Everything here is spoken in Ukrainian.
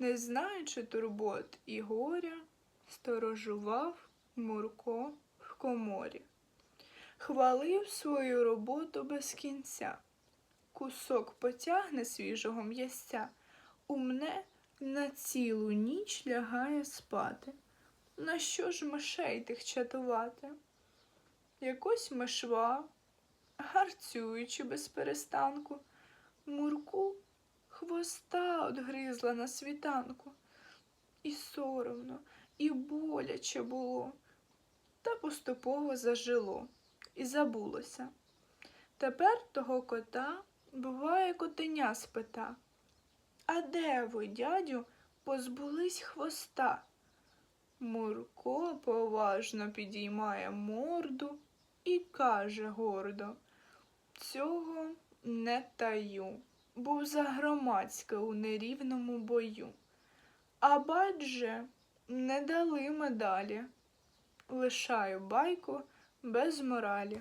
Не знаючи турбот і горя, сторожував Мурко в коморі. Хвалив свою роботу без кінця. Кусок потягне свіжого м'ясця, умне на цілу ніч лягає спати. На що ж мишей тих чатувати? Якось мишва, гарцюючи без перестанку, Мурку хвоста одгризла на світанку. І соромно, і боляче було, та поступово зажило і забулося. Тепер того кота буває котеня спита. А де ви, дядю, позбулись хвоста? Мурко поважно підіймає морду і каже гордо. Цього не таю, був за громадське у нерівному бою. А бадже не дали медалі. Лишаю байку без моралі.